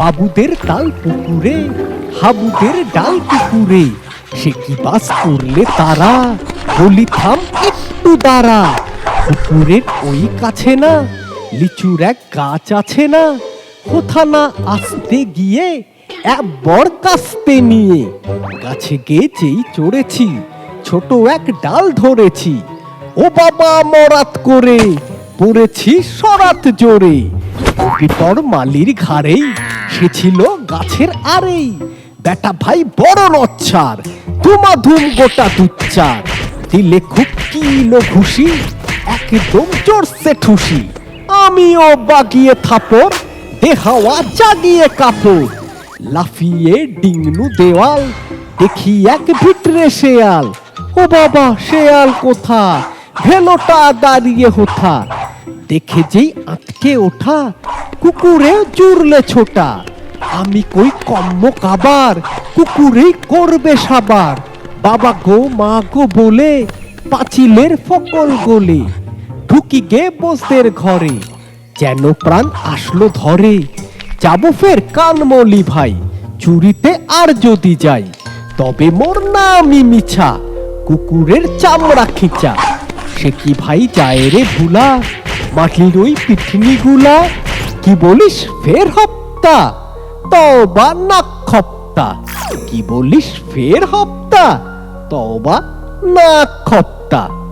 বাবুদের ডাল পুকুরে, হাবুদের ডাল পুকুরে, সে কি বাস করলে তারা? বলি থাম একটু দাঁড়া, পুকুরের ওই কাছে না, লিচুর এক গাছ আছে না, কোথা না আসতে গিয়ে এক বর কাস্তে নিয়ে। গাছে গিয়ে যেই চড়েছি, ছোট এক ডাল ধরেছি, ও বাবা মরাত করে পড়েছি সরাত জোরে। বিপর মালির ঘাড়েই সে ছিল গাছের আরেই বেটা ভাই বড় নচ্ছার ধুমা ধুম গোটা দুচ্চার দিলে খুব কিলো ঘুষি? একদম চড়ছে ঠুসি। আমিও বাগিয়ে থাপড় দেহাওয়া জাগিয়ে কাপড়। লাফিয়ে ডিংনু দেওয়াল, দেখি এক ভিতরে শেয়াল। ও বাবা, শেয়াল কোথা ভেলোটা দাঁড়িয়ে হোথা। দেখে যেই আটকে ওঠা কুকুরে জুড়লে ছোটা। আমি কই কম্ম কাবার, কুকুরেই করবে সাবার। বাবা গো, মা গো বলে, পাঁচিলের ফকল গোলে, ঢুকি গে বসদের ঘরে। যেন প্রাণ আসলো ধরে, যাব ফের কানমলি ভাই, চুরিতে আর যদি যাই, তবে মোর নামই মিছা, কুকুরের চামড়া খিচা। সে কি ভাই যায় রে ভুলা, মাটির ওই পিঠনিগুলা কি বলিস? ফের হপ্তা? তবা নাক কি বলিস? ফের হপ্তা? তবা নাক খপ্তা